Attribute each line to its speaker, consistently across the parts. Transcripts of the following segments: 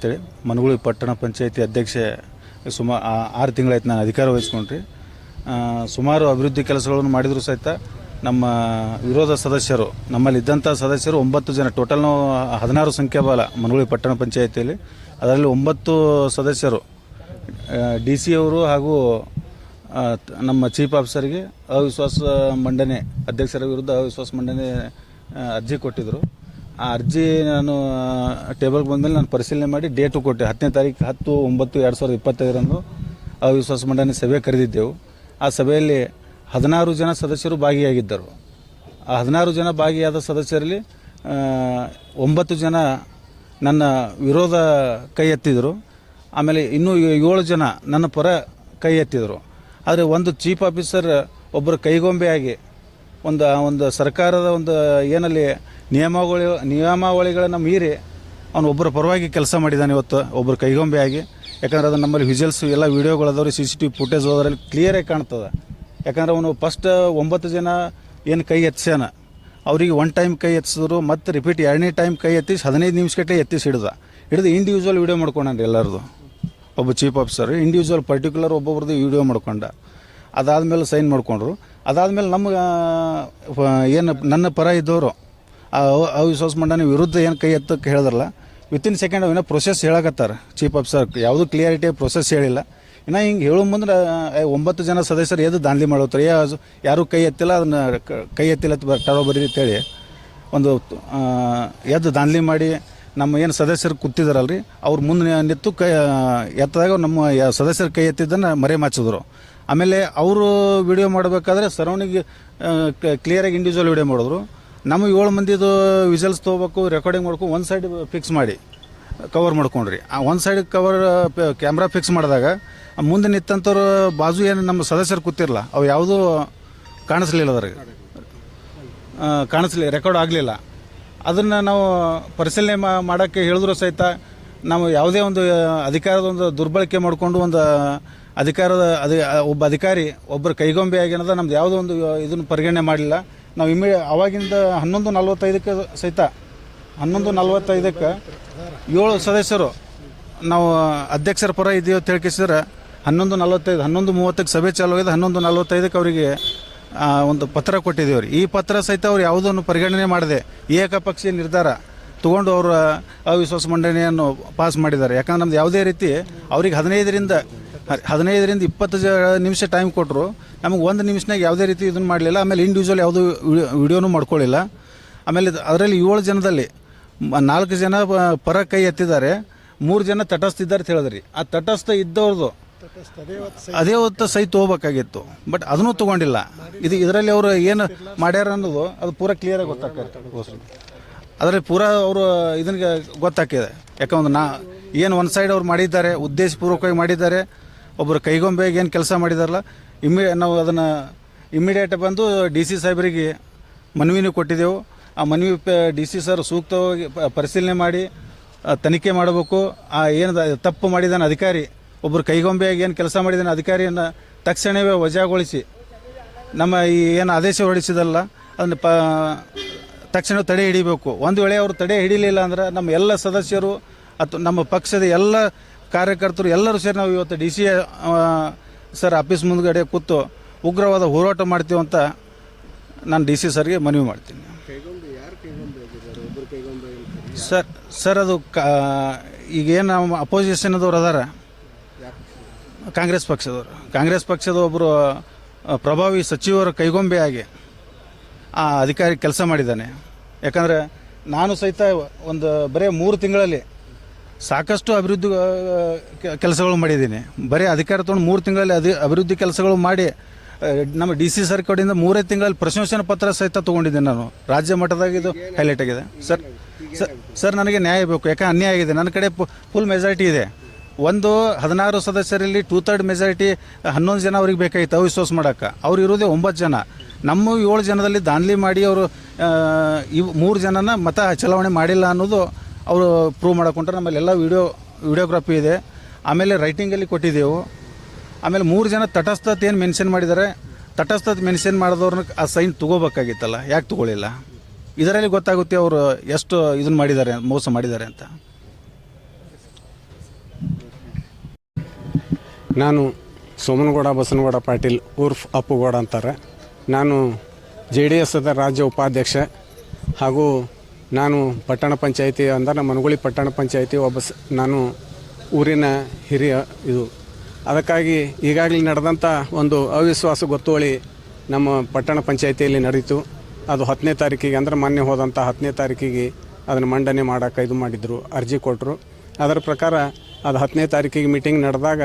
Speaker 1: ಅಂತೇಳಿ ಮನಗುಳಿ ಪಟ್ಟಣ ಪಂಚಾಯತಿ ಅಧ್ಯಕ್ಷೆ ಸುಮಾರು ಆರು ತಿಂಗಳಾಯ್ತು ನಾನು ಅಧಿಕಾರ ವಹಿಸ್ಕೊಂಡ್ರಿ. ಸುಮಾರು ಅಭಿವೃದ್ಧಿ ಕೆಲಸಗಳನ್ನು ಮಾಡಿದರೂ ಸಹಿತ ನಮ್ಮ ವಿರೋಧ ಸದಸ್ಯರು, ನಮ್ಮಲ್ಲಿ ಇದ್ದಂಥ ಸದಸ್ಯರು ಒಂಬತ್ತು ಜನ ಟೋಟಲ್ ನಾವು ಹದಿನಾರು ಸಂಖ್ಯಾಬಲ ಮನಗುಳಿ ಪಟ್ಟಣ ಪಂಚಾಯತಿಯಲ್ಲಿ. ಅದರಲ್ಲಿ ಒಂಬತ್ತು ಸದಸ್ಯರು ಡಿ ಸಿ ಅವರು ಹಾಗೂ ನಮ್ಮ ಚೀಫ್ ಆಫೀಸರ್ಗೆ ಅವಿಶ್ವಾಸ ಮಂಡನೆ, ಅಧ್ಯಕ್ಷರ ವಿರುದ್ಧ ಅವಿಶ್ವಾಸ ಮಂಡನೆ ಅರ್ಜಿ ಕೊಟ್ಟಿದ್ದರು ಆ ಅರ್ಜಿ ನಾನು ಟೇಬಲ್ಗೆ ಬಂದಮೇಲೆ ನಾನು ಪರಿಶೀಲನೆ ಮಾಡಿ ಡೇಟು ಕೊಟ್ಟೆ. ಹತ್ತನೇ ತಾರೀಕು ಹತ್ತು, ಒಂಬತ್ತು, ಎರಡು ಸಾವಿರದ ಇಪ್ಪತ್ತೈದರಂದು ಅವಿಶ್ವಾಸ ಮಂಡನೆ ಸಭೆ ಕರೆದಿದ್ದೆವು. ಆ ಸಭೆಯಲ್ಲಿ ಹದಿನಾರು ಜನ ಸದಸ್ಯರು ಭಾಗಿಯಾಗಿದ್ದರು. ಆ ಹದಿನಾರು ಜನ ಭಾಗಿಯಾದ ಸದಸ್ಯರಲ್ಲಿ ಒಂಬತ್ತು ಜನ ನನ್ನ ವಿರೋಧ ಕೈ ಎತ್ತಿದರು. ಆಮೇಲೆ ಇನ್ನೂ ಏಳು ಜನ ನನ್ನ ಪರ ಕೈ ಎತ್ತಿದರು. ಆದರೆ ಒಂದು ಚೀಫ್ ಆಫೀಸರ್ ಒಬ್ಬರು ಕೈಗೊಂಬೆಯಾಗಿ, ಒಂದು ಒಂದು ಸರ್ಕಾರದ ಒಂದು ಏನಲ್ಲಿ ನಿಯಮಾವಳಿ ನಿಯಮಾವಳಿಗಳನ್ನು ಮೀರಿ ಅವನು ಒಬ್ಬರ ಪರವಾಗಿ ಕೆಲಸ ಮಾಡಿದ್ದಾನೆ ಇವತ್ತು ಒಬ್ಬರು ಕೈಗೊಂಬೆಯಾಗಿ ಯಾಕಂದ್ರೆ ಅದು ನಮ್ಮಲ್ಲಿ ವಿಜುವಲ್ಸ್ ಎಲ್ಲ ವೀಡಿಯೋಗಳದವ್ರು C C T V footage ಅದರಲ್ಲಿ ಕ್ಲಿಯರಾಗಿ ಕಾಣ್ತದೆ. ಯಾಕಂದ್ರೆ ಅವನು ಫಸ್ಟ್ ಒಂಬತ್ತು ಜನ ಏನು ಕೈ ಎತ್ಸ್ಯಾನ, ಅವರಿಗೆ ಒನ್ ಟೈಮ್ ಕೈ ಎತ್ತಿಸಿದ್ರು ಮತ್ತು ರಿಪೀಟ್ ಎರಡನೇ ಟೈಮ್ ಕೈ ಎತ್ತಿಸಿ ಹದಿನೈದು ನಿಮಿಷಗಟ್ಟಲೆ ಎತ್ತಿಸಿ ಹಿಡ್ದ. ಹಿಡಿದು ಇಂಡಿವಿಜುವಲ್ ವೀಡಿಯೋ ಮಾಡ್ಕೊಂಡ್ರಿ ಎಲ್ಲರದು. ಒಬ್ಬ ಚೀಫ್ ಆಫೀಸರ್ ಇಂಡಿವಿಜುವಲ್ ಪರ್ಟಿಕ್ಯುಲರ್ ಒಬ್ಬೊಬ್ರದ್ದು ವಿಡಿಯೋ ಮಾಡ್ಕೊಂಡ. ಅದಾದಮೇಲೆ ಸೈನ್ ಮಾಡ್ಕೊಂಡ್ರು. ಅದಾದಮೇಲೆ ನಮ್ಗೆ ಏನು ನನ್ನ ಪರ ಇದ್ದವರು ಅವಿಶ್ವಾಸ ಮಂಡನೆ ವಿರುದ್ಧ ಏನು ಕೈ ಎತ್ತಕ್ಕೆ ಹೇಳಿದ್ರಲ್ಲ ವಿತಿನ್ ಸೆಕೆಂಡ್ ಏನೋ ಪ್ರೊಸೆಸ್ ಹೇಳಕತ್ತಾರ ಚೀಫ್ ಆಫೀಸರ್ ಯಾವುದೂ ಕ್ಲಿಯಾರಿಟಿ ಪ್ರೊಸೆಸ್ ಹೇಳಿಲ್ಲ. ಇನ್ನು ಹಿಂಗೆ ಹೇಳೋ ಮುಂದ್ರೆ ಒಂಬತ್ತು ಜನ ಸದಸ್ಯರು ಎದ್ದು ದಾಂಧಲಿ ಮಾಡೋತಾರೆ ಯಾರೂ ಕೈ ಎತ್ತಿಲ್ಲ, ಅದನ್ನ ಕ- ಎತ್ತಿಲ್ಲ ಅಂತ ಬರ್- ಅಂತೇಳಿ ಒಂದು ಎದ್ದು ದಾಂಧಲಿ ಮಾಡಿ ನಮ್ಮ ಏನು ಸದಸ್ಯರು ಕೂತಿದಾರಲ್ರಿ, ಅವ್ರು ಮುಂದೆ ನಿಂತು ಕೈ ಎತ್ತದಾಗ ನಮ್ಮ ಸದಸ್ಯರು ಕೈ ಎತ್ತಿದ್ದನ್ನು ಮರೆ ಮಾಚಿದ್ರು. ಆಮೇಲೆ ಅವರು ವಿಡಿಯೋ ಮಾಡಬೇಕಾದ್ರೆ ಸರೌಂಡಿಂಗ್ ಕ್ಲಿಯರಾಗಿ ಇಂಡಿವಿಜುವಲ್ ವಿಡಿಯೋ ಮಾಡಿದ್ರು. ನಮ್ಮ ಏಳು ಮಂದಿದು ವಿಜಲ್ಸ್ ತೊಗೋಬೇಕು ರೆಕಾರ್ಡಿಂಗ್ ಮಾಡ್ಕೊಂಡು ಒಂದು ಸೈಡ್ ಫಿಕ್ಸ್ ಮಾಡಿ ಕವರ್ ಮಾಡ್ಕೊಂಡ್ರಿ. ಆ ಒಂದು ಸೈಡ್ ಕವರ್ ಕ್ಯಾಮ್ರಾ ಫಿಕ್ಸ್ ಮಾಡಿದಾಗ, ಮುಂದೆ ನಿಂತಂಥವ್ರು ಬಾಜು ಏನು ನಮ್ಮ ಸದಸ್ಯರು ಕೂತಿರಲ್ಲ ಅವು ಯಾವುದೂ ಕಾಣಿಸ್ಲಿಲ್ಲ ಅದ್ರಾಗ. ಕಾಣಿಸ್ಲಿ ರೆಕಾರ್ಡ್ ಆಗಲಿಲ್ಲ. ಅದನ್ನು ನಾವು ಪರಿಶೀಲನೆ ಮಾಡೋಕ್ಕೆ ಹೇಳಿದ್ರು ಸಹಿತ, ನಾವು ಯಾವುದೇ ಒಂದು ಅಧಿಕಾರದ ಒಂದು ದುರ್ಬಳಕೆ ಮಾಡಿಕೊಂಡು ಒಂದು ಅಧಿಕಾರದ ಅದ ಒಬ್ಬ ಅಧಿಕಾರಿ ಒಬ್ಬರು ಕೈಗೊಂಬೆ ಆಗಿನದ ನಮ್ದು ಯಾವುದೋ ಒಂದು ಇದನ್ನು ಪರಿಗಣನೆ ಮಾಡಲಿಲ್ಲ. ನಾವು ಇಮ್ಮಿ, ಅವಾಗಿಂದ ಹನ್ನೊಂದು ನಲ್ವತ್ತೈದಕ್ಕೆ ಸಹಿತ, ಹನ್ನೊಂದು ನಲ್ವತ್ತೈದಕ್ಕೆ ಏಳು ಸದಸ್ಯರು ನಾವು ಅಧ್ಯಕ್ಷರ ಪರ ಇದೆಯೋ ಅಂತ ಹನ್ನೊಂದು ನಲ್ವತ್ತೈದು, ಹನ್ನೊಂದು ಮೂವತ್ತಕ್ಕೆ ಸಭೆ ಚಾಲು ಆಗಿದೆ ಹನ್ನೊಂದು ನಲ್ವತ್ತೈದಕ್ಕೆ ಅವರಿಗೆ ಒಂದು ಪತ್ರ ಕೊಟ್ಟಿದ್ದೀವಿ ಈ ಪತ್ರ ಸಹಿತ ಅವ್ರು ಯಾವುದನ್ನು ಪರಿಗಣನೆ ಮಾಡದೆ ಏಕಪಕ್ಷೀಯ ನಿರ್ಧಾರ ತಗೊಂಡು ಅವರು ಅವಿಶ್ವಾಸ ಮಂಡನೆಯನ್ನು ಪಾಸ್ ಮಾಡಿದ್ದಾರೆ. ಯಾಕಂದ್ರೆ ನಮ್ದು ಯಾವುದೇ ರೀತಿ ಅವ್ರಿಗೆ ಹದಿನೈದರಿಂದ ಹದಿನೈದರಿಂದ ಇಪ್ಪತ್ತು ನಿಮಿಷ ಟೈಮ್ ಕೊಟ್ಟರು ನಮಗೆ ಒಂದು ನಿಮಿಷನಾಗ ಯಾವುದೇ ರೀತಿ ಇದನ್ನು ಮಾಡಲಿಲ್ಲ. ಆಮೇಲೆ ಇಂಡಿವಿಜುವಲ್ ಯಾವುದೂ ವಿಡಿಯೋನೂ ಮಾಡ್ಕೊಳ್ಳಿಲ್ಲ ಆಮೇಲೆ ಅದರಲ್ಲಿ ಏಳು ಜನದಲ್ಲಿ ನಾಲ್ಕು ಜನ ಪರ ಕೈ ಎತ್ತಿದ್ದಾರೆ. ಮೂರು ಜನ ತಟಸ್ಥಿದ್ದಾರೆ ಅಂತ ಹೇಳಿದ್ರಿ. ಆ ತಟಸ್ಥ ಇದ್ದವ್ರದ್ದು ಅದೇ ಹೊತ್ತು ಸಹಿ ತೊಗೋಬೇಕಾಗಿತ್ತು ಬಟ್ ಅದನ್ನೂ ತೊಗೊಂಡಿಲ್ಲ. ಇದು ಇದರಲ್ಲಿ ಅವರು ಏನು ಮಾಡ್ಯಾರ ಅನ್ನೋದು ಅದು ಪೂರ ಕ್ಲಿಯರಾಗಿ ಗೊತ್ತಾಗ್ತದೆ ಅದರಲ್ಲಿ ಪೂರ ಅವರು ಇದನ್ಗೆ ಗೊತ್ತಾಗ್ತಿದೆ. ಯಾಕಂದ್ರೆ ನಾ ಏನು ಒಂದು ಸೈಡ್ ಅವ್ರು ಮಾಡಿದ್ದಾರೆ, ಉದ್ದೇಶಪೂರ್ವಕವಾಗಿ ಮಾಡಿದ್ದಾರೆ. ಒಬ್ಬರು ಕೈಗೊಂಬೆಗೆ ಏನು ಕೆಲಸ ಮಾಡಿದಾರಲ್ಲ, ಇಮ್ಮಿ, ನಾವು ಅದನ್ನು ಇಮ್ಮಿಡಿಯೇಟ್ ಬಂದು ಡಿ ಸಿ ಸಾಹೇಬರಿಗೆ ಮನವಿನೂ ಕೊಟ್ಟಿದ್ದೆವು. ಆ ಮನವಿ ಡಿ ಸಿ ಸರ್ ಸೂಕ್ತವಾಗಿ ಪರಿಶೀಲನೆ ಮಾಡಿ ತನಿಖೆ ಮಾಡಬೇಕು. ಆ ಏನು ತಪ್ಪು ಮಾಡಿದಾನೆ ಅಧಿಕಾರಿ ಒಬ್ಬರು ಕೈಗೊಂಬೆಯಾಗಿ ಏನು ಕೆಲಸ ಮಾಡಿದಾನೆ ಅಧಿಕಾರಿಯನ್ನು ತಕ್ಷಣವೇ ವಜಾಗೊಳಿಸಿ, ನಮ್ಮ ಈ ಏನು ಆದೇಶ ಹೊರಡಿಸಿದಲ್ಲ, ಅದನ್ನು ಪ, ತಕ್ಷಣ ತಡೆ ಹಿಡಿಬೇಕು. ಒಂದು ವೇಳೆ ಅವರು ತಡೆ ಹಿಡಿಲಿಲ್ಲ ಅಂದ್ರೆ ನಮ್ಮ ಎಲ್ಲ ಸದಸ್ಯರು ಅಥವಾ ನಮ್ಮ ಪಕ್ಷದ ಎಲ್ಲ ಕಾರ್ಯಕರ್ತರು ಎಲ್ಲರೂ ಸೇರಿ ನಾವು ಇವತ್ತು ಡಿ ಸಿ ಸರ್ ಆಫೀಸ್ ಮುಂದ್ಗಡೆ ಕೂತು ಉಗ್ರವಾದ ಹೋರಾಟ ಮಾಡ್ತೀವಿ ಅಂತ ನಾನು ಡಿ ಸಿ ಸರ್ಗೆ ಮನವಿ ಮಾಡ್ತೀನಿ. ಸರ್ ಸರ್ ಅದು ಕಾ, ಈಗ ಏನು ನಮ್ಮ ಅಪೋಸಿಷನ್ದವ್ರು ಅದಾರ? ಕಾಂಗ್ರೆಸ್ ಪಕ್ಷದವರು. ಕಾಂಗ್ರೆಸ್ ಪಕ್ಷದ ಒಬ್ಬರು ಪ್ರಭಾವಿ ಸಚಿವರ ಕೈಗೊಂಬೆಯಾಗಿ ಆ ಅಧಿಕಾರಿ ಕೆಲಸ ಮಾಡಿದ್ದಾನೆ. ಯಾಕಂದರೆ ನಾನು ಸಹಿತ ಒಂದು ಬರೀ ಮೂರು ತಿಂಗಳಲ್ಲಿ ಸಾಕಷ್ಟು ಅಭಿವೃದ್ಧಿ ಕೆಲಸಗಳು ಮಾಡಿದ್ದೀನಿ. ಬರೀ ಅಧಿಕಾರ ತೊಗೊಂಡು ಮೂರು ತಿಂಗಳಲ್ಲಿ ಅಧಿ, ಅಭಿವೃದ್ಧಿ ಕೆಲಸಗಳು ಮಾಡಿ ನಮ್ಮ ಡಿ ಸಿ ಸರ್ ಕಡೆಯಿಂದ ಮೂರೇ ತಿಂಗಳಲ್ಲಿ ಪ್ರಶಂಸನ ಪತ್ರ ಸಹಿತ ತೊಗೊಂಡಿದ್ದೀನಿ ನಾನು. ರಾಜ್ಯ ಮಟ್ಟದಾಗ ಇದು ಹೈಲೈಟ್ ಆಗಿದೆ. ಸರ್ ಸರ್ ಸರ್ ನನಗೆ ನ್ಯಾಯ ಬೇಕು ಯಾಕೆ ಅನ್ಯಾಯ ಆಗಿದೆ. ನನ್ನ ಕಡೆ ಫುಲ್ ಮೆಜಾರಿಟಿ ಇದೆ. ಒಂದು ಹದಿನಾರು ಸದಸ್ಯರಲ್ಲಿ ಟೂ ತರ್ಡ್ ಮೆಜಾರಿಟಿ ಹನ್ನೊಂದು ಜನ ಅವ್ರಿಗೆ ಬೇಕಾಗಿತ್ತು, ಅವಿಶ್ವಾಸ ಮಾಡೋಕ್ಕೆ. ಅವ್ರು ಇರೋದೇ ಒಂಬತ್ತು ಜನ. ನಮ್ಮ ಏಳು ಜನದಲ್ಲಿ ದಾನ್ಲಿ ಮಾಡಿ ಅವರು ಇವು ಮೂರು ಜನನ ಮತ ಚಲಾವಣೆ ಮಾಡಿಲ್ಲ ಅನ್ನೋದು ಅವರು ಪ್ರೂವ್ ಮಾಡಕೊಂಡ್ರೆ ನಮ್ಮಲ್ಲಿ ಎಲ್ಲ ವಿಡಿಯೋ ವಿಡಿಯೋಗ್ರಫಿ ಇದೆ. ಆಮೇಲೆ ರೈಟಿಂಗಲ್ಲಿ ಕೊಟ್ಟಿದ್ದೆವು. ಆಮೇಲೆ ಮೂರು ಜನ ತಟಸ್ಥತೆ ಏನು ಮೆನ್ಷನ್ ಮಾಡಿದ್ದಾರೆ? ತಟಸ್ಥತೆ ಮೆನ್ಷನ್ ಮಾಡಿದವ್ರನ್ನ ಆ ಸೈನ್ ತೊಗೋಬೇಕಾಗಿತ್ತಲ್ಲ. ಯಾಕೆ ತಗೊಳ್ಳಿಲ್ಲ ಇದರಲ್ಲಿ ಗೊತ್ತಾಗುತ್ತೆ ಅವರು ಎಷ್ಟು ಇದನ್ನು ಮಾಡಿದ್ದಾರೆ, ಮೋಸ ಮಾಡಿದ್ದಾರೆ ಅಂತ.
Speaker 2: ನಾನು ಸೋಮನಗೌಡ, ಬಸನಗೌಡ ಪಾಟೀಲ್, ಉರ್ಫ್ ಅಪ್ಪುಗೌಡ ಅಂತಾರೆ. ನಾನು ಜೆ ಡಿ ಎಸ್ ರಾಜ್ಯ ಉಪಾಧ್ಯಕ್ಷ ಹಾಗೂ ನಾನು ಪಟ್ಟಣ ಪಂಚಾಯಿತಿ ಅಂದರೆ ಮನಗುಳಿ ಪಟ್ಟಣ ಪಂಚಾಯಿತಿ ಒಬ್ಬ ನಾನು ಊರಿನ ಹಿರಿಯ ಇದು. ಅದಕ್ಕಾಗಿ ಈಗಾಗಲೇ ನಡೆದಂಥ ಒಂದು ಅವಿಶ್ವಾಸ ಗೊತ್ತುವಳಿ ನಮ್ಮ ಪಟ್ಟಣ ಪಂಚಾಯಿತಿಯಲ್ಲಿ ನಡೀತು ಅದು ಹತ್ತನೇ ತಾರೀಕಿಗೆ ಅಂದ್ರೆ ಮೊನ್ನೆ ಹೋದಂಥ ಹತ್ತನೇ ತಾರೀಕಿಗೆ ಅದನ್ನು ಮಂಡನೆ ಮಾಡೋಕೆ ಇದು ಮಾಡಿದರು, ಅರ್ಜಿ ಕೊಟ್ಟರು ಅದರ ಪ್ರಕಾರ ಅದು ಹತ್ತನೇ ತಾರೀಕಿಗೆ ಮೀಟಿಂಗ್ ನಡೆದಾಗ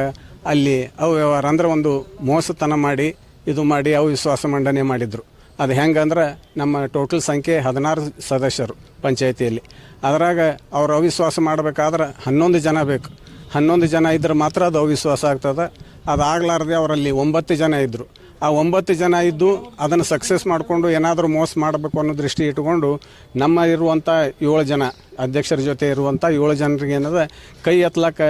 Speaker 2: ಅಲ್ಲಿ ಅವ್ಯವಹಾರ ಅಂದ್ರೆ ಒಂದು ಮೋಸತನ ಮಾಡಿ ಇದು ಮಾಡಿ ಅವಿಶ್ವಾಸ ಮಂಡನೆ ಮಾಡಿದರು. ಅದು ಹೆಂಗಂದ್ರೆ ನಮ್ಮ ಟೋಟಲ್ ಸಂಖ್ಯೆ ಹದಿನಾರು ಸದಸ್ಯರು ಪಂಚಾಯಿತಿಯಲ್ಲಿ. ಅದರಾಗ ಅವ್ರು ಅವಿಶ್ವಾಸ ಮಾಡಬೇಕಾದ್ರೆ ಹನ್ನೊಂದು ಜನ ಬೇಕು. ಹನ್ನೊಂದು ಜನ ಇದ್ರೆ ಮಾತ್ರ ಅದು ಅವಿಶ್ವಾಸ ಆಗ್ತದೆ. ಅದಾಗಲಾರ್ದೆ ಅವರಲ್ಲಿ ಒಂಬತ್ತು ಜನ ಇದ್ದರು ಆ ಒಂಬತ್ತು ಜನ ಇದ್ದು ಅದನ್ನು ಸಕ್ಸಸ್ ಮಾಡಿಕೊಂಡು ಏನಾದರೂ ಮೋಸ ಮಾಡಬೇಕು ಅನ್ನೋ ದೃಷ್ಟಿ ಇಟ್ಕೊಂಡು ನಮ್ಮ ಇರುವಂಥ ಏಳು ಜನ, ಅಧ್ಯಕ್ಷರ ಜೊತೆ ಇರುವಂಥ ಏಳು ಜನರಿಗೆ ಏನದ, ಕೈ ಎತ್ತಲಕ್ಕ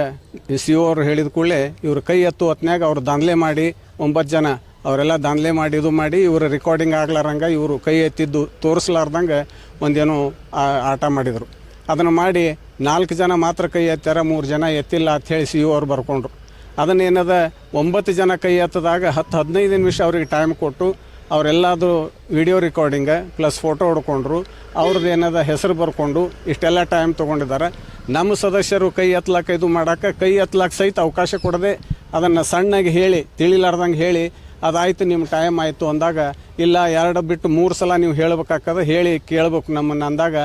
Speaker 2: ಸಿ ಅವ್ರು ಹೇಳಿದ ಕೂಡಲೇ ಇವರು ಕೈ ಎತ್ತು ಹೊತ್ನಾಗ ಅವ್ರು ದಾಂಧಲೆ ಮಾಡಿ ಒಂಬತ್ತು ಜನ ಅವರೆಲ್ಲ ದಾಂಧಲೆ ಮಾಡಿ, ಇದು ಮಾಡಿ, ಇವರು ರೆಕಾರ್ಡಿಂಗ್ ಆಗ್ಲಾರಂಗ ಇವರು ಕೈ ಎತ್ತಿದ್ದು ತೋರಿಸ್ಲಾರ್ದಂಗೆ ಒಂದೇನೋ ಆಟ ಮಾಡಿದರು. ಅದನ್ನು ಮಾಡಿ ನಾಲ್ಕು ಜನ ಮಾತ್ರ ಕೈ ಎತ್ತಾರ ಮೂರು ಜನ ಎತ್ತಿಲ್ಲ ಅಂತ ಹೇಳಿ ಸಿ ಅವ್ರು ಬರ್ಕೊಂಡ್ರು. ಅದನ್ನೇನದ ಒಂಬತ್ತು ಜನ ಕೈ ಎತ್ತದಾಗ ಹತ್ತು ಹದಿನೈದು ನಿಮಿಷ ಅವ್ರಿಗೆ ಟೈಮ್ ಕೊಟ್ಟು ಅವರೆಲ್ಲಾದರೂ ವಿಡಿಯೋ ರೆಕಾರ್ಡಿಂಗ ಪ್ಲಸ್ ಫೋಟೋ ಹೊಡ್ಕೊಂಡ್ರು. ಅವ್ರದ್ದು ಏನದ ಹೆಸರು ಬರ್ಕೊಂಡು ಇಷ್ಟೆಲ್ಲ ಟೈಮ್ ತೊಗೊಂಡಿದ್ದಾರೆ. ನಮ್ಮ ಸದಸ್ಯರು ಕೈ ಎತ್ತಲಾಕ ಇದು ಮಾಡೋಕೆ, ಕೈ ಎತ್ತಲಾಕ ಸಹಿತ ಅವಕಾಶ ಕೊಡದೆ ಅದನ್ನು ಸಣ್ಣಗೆ ಹೇಳಿ, ತಿಳಿಲಾರ್ದಂಗೆ ಹೇಳಿ ಅದಾಯ್ತು ನಿಮ್ಮ ಟೈಮ್ ಆಯಿತು ಅಂದಾಗ, ಇಲ್ಲ, ಎರಡು ಬಿಟ್ಟು ಮೂರು ಸಲ ನೀವು ಹೇಳ್ಬೇಕಾಗ್ತದೆ, ಹೇಳಿ ಕೇಳ್ಬೇಕು ನಮ್ಮನ್ನು ಅಂದಾಗ,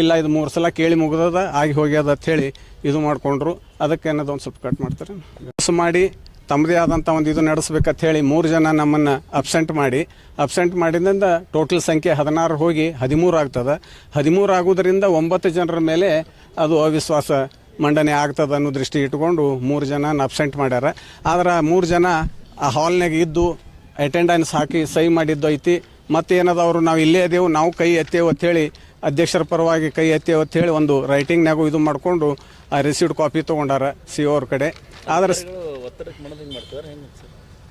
Speaker 2: ಇಲ್ಲ, ಇದು ಮೂರು ಸಲ ಕೇಳಿ ಮುಗಿದದ, ಆಗಿ ಹೋಗ್ಯದ ಅಂತ ಹೇಳಿ ಇದು ಮಾಡಿಕೊಂಡ್ರು. ಅದಕ್ಕೆ ಏನದು ಒಂದು ಸ್ವಲ್ಪ ಕಟ್ ಮಾಡ್ತಾರೆ? ಕೆಲಸ ಮಾಡಿ, ತಮ್ಮದೇ ಆದಂಥ ಒಂದು ಇದು ನಡೆಸ್ಬೇಕಂತ ಹೇಳಿ ಮೂರು ಜನ ನಮ್ಮನ್ನು ಅಬ್ಸೆಂಟ್ ಮಾಡಿ ಅಬ್ಸೆಂಟ್ ಮಾಡಿದ್ರಿಂದ ಟೋಟಲ್ ಸಂಖ್ಯೆ ಹದಿನಾರು ಹೋಗಿ ಹದಿಮೂರು ಆಗ್ತದೆ. ಹದಿಮೂರು ಆಗೋದ್ರಿಂದ ಒಂಬತ್ತು ಜನರ ಮೇಲೆ ಅದು ಅವಿಶ್ವಾಸ ಮಂಡನೆ ಆಗ್ತದೆ ಅನ್ನೋ ದೃಷ್ಟಿ ಇಟ್ಕೊಂಡು ಮೂರು ಜನ ಅಬ್ಸೆಂಟ್ ಮಾಡ್ಯಾರ. ಆದ್ರೆ ಮೂರು ಜನ ಆ ಹಾಲ್ನಾಗ ಇದ್ದು ಅಟೆಂಡೆನ್ಸ್ ಹಾಕಿ ಸಹಿ ಮಾಡಿದ್ದು ಐತಿ ಮತ್ತೇನದ ಅವರು ನಾವು ಇಲ್ಲೇ ಅದೇವು ನಾವು ಕೈ ಎತ್ತೇವು ಅಂಥೇಳಿ ಅಧ್ಯಕ್ಷರ ಪರವಾಗಿ ಕೈ ಎತ್ತೇವು ಹೇಳಿ ಒಂದು ರೈಟಿಂಗ್ನಾಗೂ ಇದು ಮಾಡಿಕೊಂಡು ಆ ರಿಸೀವ್ಡ್ ಕಾಪಿ ತೊಗೊಂಡಾರ ಸಿ ಅವ್ರ ಕಡೆ ಆದ್ರೆ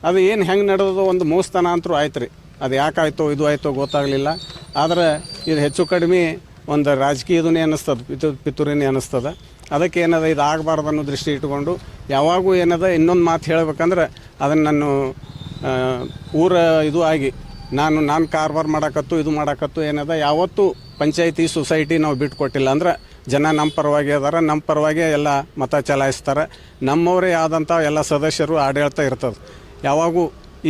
Speaker 2: ಅದು ಏನು ಹೆಂಗೆ ನಡೆದೋ ಒಂದು ಮೋಸ್ತನ ಅಂತೂ ಆಯ್ತು ರೀ ಅದು ಯಾಕಾಯ್ತೋ ಇದು ಆಯ್ತೋ ಗೊತ್ತಾಗಲಿಲ್ಲ ಆದ್ರೆ ಇದು ಹೆಚ್ಚು ಕಡಿಮೆ ಒಂದು ರಾಜಕೀಯದನೇ ಅನ್ನಿಸ್ತದೆ ಪಿತು ಪಿತೂರಿನೇ ಅನ್ನಿಸ್ತದೆ ಅದಕ್ಕೆ ಏನದ, ಇದು ಆಗಬಾರ್ದು ಅನ್ನೋ ದೃಷ್ಟಿ ಇಟ್ಕೊಂಡು ಯಾವಾಗೂ ಏನದ, ಇನ್ನೊಂದು ಮಾತು ಹೇಳ್ಬೇಕಂದ್ರೆ ಅದನ್ನು ನಾನು ಊರ ಇದು ಆಗಿ, ನಾನು ನಾನು ಕಾರ್ಬಾರ್ ಮಾಡಾಕತ್ತು, ಇದು ಮಾಡಾಕತ್ತು ಏನದ, ಯಾವತ್ತೂ ಪಂಚಾಯತಿ ಸೊಸೈಟಿ ನಾವು ಬಿಟ್ಕೊಟ್ಟಿಲ್ಲ ಅಂದ್ರೆ ಜನ ನಮ್ಮ ಪರವಾಗಿ ಅದಾರ ನಮ್ಮ ಪರವಾಗಿ ಎಲ್ಲ ಮತ ಚಲಾಯಿಸ್ತಾರೆ. ನಮ್ಮವರೇ ಆದಂಥ ಎಲ್ಲ ಸದಸ್ಯರು ಆಡಳಿತ ಇರ್ತದೆ. ಯಾವಾಗೂ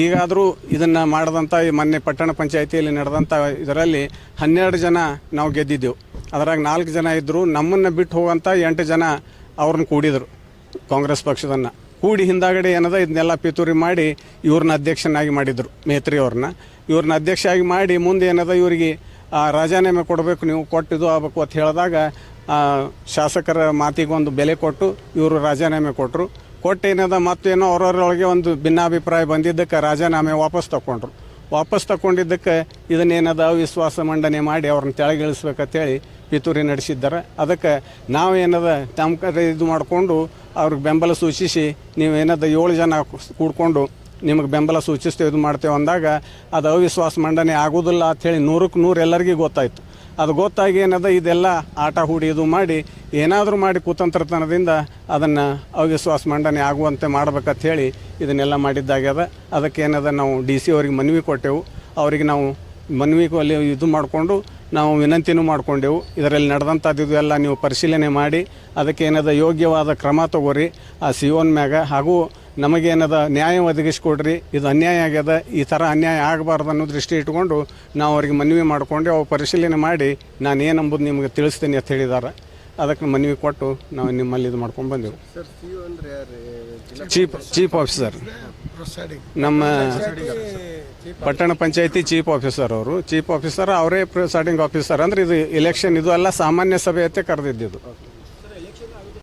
Speaker 2: ಈಗಾದರೂ ಇದನ್ನು ಮಾಡಿದಂಥ ಈ ಮೊನ್ನೆ ಪಟ್ಟಣ ಪಂಚಾಯಿತಿಯಲ್ಲಿ ನಡೆದಂಥ ಇದರಲ್ಲಿ ಹನ್ನೆರಡು ಜನ ನಾವು ಗೆದ್ದಿದ್ದೆವು. ಅದರಾಗ ನಾಲ್ಕು ಜನ ಇದ್ದರು ನಮ್ಮನ್ನು ಬಿಟ್ಟು ಹೋಗುವಂಥ ಎಂಟು ಜನ ಅವ್ರನ್ನ ಕೂಡಿದರು, ಕಾಂಗ್ರೆಸ್ ಪಕ್ಷದನ್ನು. ಕೂಡಿ ಹಿಂದಾಗಡೆ ಏನದ, ಇದನ್ನೆಲ್ಲ ಪಿತೂರಿ ಮಾಡಿ ಇವ್ರನ್ನ ಅಧ್ಯಕ್ಷನಾಗಿ ಮಾಡಿದರು, ಮೇತ್ರಿ ಅವ್ರನ್ನ. ಇವ್ರನ್ನ ಅಧ್ಯಕ್ಷ ಆಗಿ ಮಾಡಿ ಮುಂದೆ ಏನದ, ಇವರಿಗೆ ರಾಜೀನಾಮೆ ಕೊಡಬೇಕು, ನೀವು ಕೊಟ್ಟಿದ್ದು ಆಗಬೇಕು ಅಂತ ಹೇಳಿದಾಗ ಶಾಸಕರ ಮಾತಿಗೊಂದು ಬೆಲೆ ಕೊಟ್ಟು ಇವರು ರಾಜೀನಾಮೆ ಕೊಟ್ಟರು ಕೊಟ್ಟು ಏನದ ಮತ್ತೇನೋ ಅವ್ರವ್ರೊಳಗೆ ಒಂದು ಭಿನ್ನಾಭಿಪ್ರಾಯ ಬಂದಿದ್ದಕ್ಕೆ ರಾಜೀನಾಮೆ ವಾಪಸ್ ತಗೊಂಡ್ರು ವಾಪಸ್ ತಗೊಂಡಿದ್ದಕ್ಕೆ ಇದನ್ನೇನದ ಅವಿಶ್ವಾಸ ಮಂಡನೆ ಮಾಡಿ ಅವ್ರನ್ನ ತೆಳಗಿಳಿಸ್ಬೇಕಂತೇಳಿ ಪಿತೂರಿ ನಡೆಸಿದ್ದಾರೆ. ಅದಕ್ಕೆ ನಾವೇನದ ತಮ್ಮ ಇದು ಮಾಡಿಕೊಂಡು ಅವ್ರಿಗೆ ಬೆಂಬಲ ಸೂಚಿಸಿ ನೀವೇನದ ಏಳು ಜನ ಕೂಡ್ಕೊಂಡು ನಿಮಗೆ ಬೆಂಬಲ ಸೂಚಿಸ್ತೇವೆ, ಇದು ಮಾಡ್ತೇವೆ ಅಂದಾಗ ಅದು ಅವಿಶ್ವಾಸ ಮಂಡನೆ ಆಗೋದಿಲ್ಲ ಅಂಥೇಳಿ ನೂರಕ್ಕೆ ನೂರು ಎಲ್ಲರಿಗೂ ಗೊತ್ತಾಯಿತು. ಅದು ಗೊತ್ತಾಗಿ ಏನದ ಇದೆಲ್ಲ ಆಟ ಹೂಡಿ ಮಾಡಿ ಏನಾದರೂ ಮಾಡಿ ಕುತಂತ್ರತನದಿಂದ ಅದನ್ನು ಅವಿಶ್ವಾಸ ಮಂಡನೆ ಆಗುವಂತೆ ಮಾಡ್ಬೇಕಂತ ಹೇಳಿ ಇದನ್ನೆಲ್ಲ ಮಾಡಿದ್ದಾಗ್ಯದ. ಅದಕ್ಕೆ ಏನದ ನಾವು ಡಿ ಸಿ ಅವ್ರಿಗೆ ಮನವಿ ಕೊಟ್ಟೆವು. ಅವರಿಗೆ ನಾವು ಮನವಿ ಅಲ್ಲಿ ಇದು ಮಾಡಿಕೊಂಡು ನಾವು ವಿನಂತಿನೂ ಮಾಡ್ಕೊಂಡೆವು. ಇದರಲ್ಲಿ ನಡೆದಂಥದ್ದು ಎಲ್ಲ ನೀವು ಪರಿಶೀಲನೆ ಮಾಡಿ, ಅದಕ್ಕೆ ಏನದ ಯೋಗ್ಯವಾದ ಕ್ರಮ ತಗೋರಿ. ಆ ಸಿ ಓನ್ ಮ್ಯಾಗ ಹಾಗೂ ನಮಗೇನದ ನ್ಯಾಯ ಒದಗಿಸ್ಕೊಡ್ರಿ ಇದು ಅನ್ಯಾಯ ಆಗ್ಯದ ಈ ಥರ ಅನ್ಯಾಯ ಆಗಬಾರ್ದು ಅನ್ನೋ ದೃಷ್ಟಿ ಇಟ್ಕೊಂಡು ನಾವು ಅವ್ರಿಗೆ ಮನವಿ ಮಾಡಿಕೊಂಡು ಅವು ಪರಿಶೀಲನೆ ಮಾಡಿ ನಾನು ಏನಂಬುದು ನಿಮಗೆ ತಿಳಿಸ್ತೀನಿ ಅಂತ ಹೇಳಿದ್ದಾರೆ ಅದಕ್ಕೆ ಮನವಿ ಕೊಟ್ಟು ನಾವು ನಿಮ್ಮಲ್ಲಿ ಇದು ಮಾಡ್ಕೊಂಡು ಬಂದೆವು. Chief chief officer. ನಮ್ಮ ಪಟ್ಟಣ ಪಂಚಾಯತಿ ಚೀಫ್ ಆಫೀಸರ್ ಅವರು. ಚೀಫ್ ಆಫೀಸರ್ ಅವರೇ ಪ್ರಿಸೈಡಿಂಗ್ ಆಫೀಸರ್. ಅಂದ್ರೆ ಇದು ಎಲೆಕ್ಷನ್ ಇದು ಎಲ್ಲ ಸಾಮಾನ್ಯ ಸಭೆ ಅಂತ ಕರೆದಿದ್ದು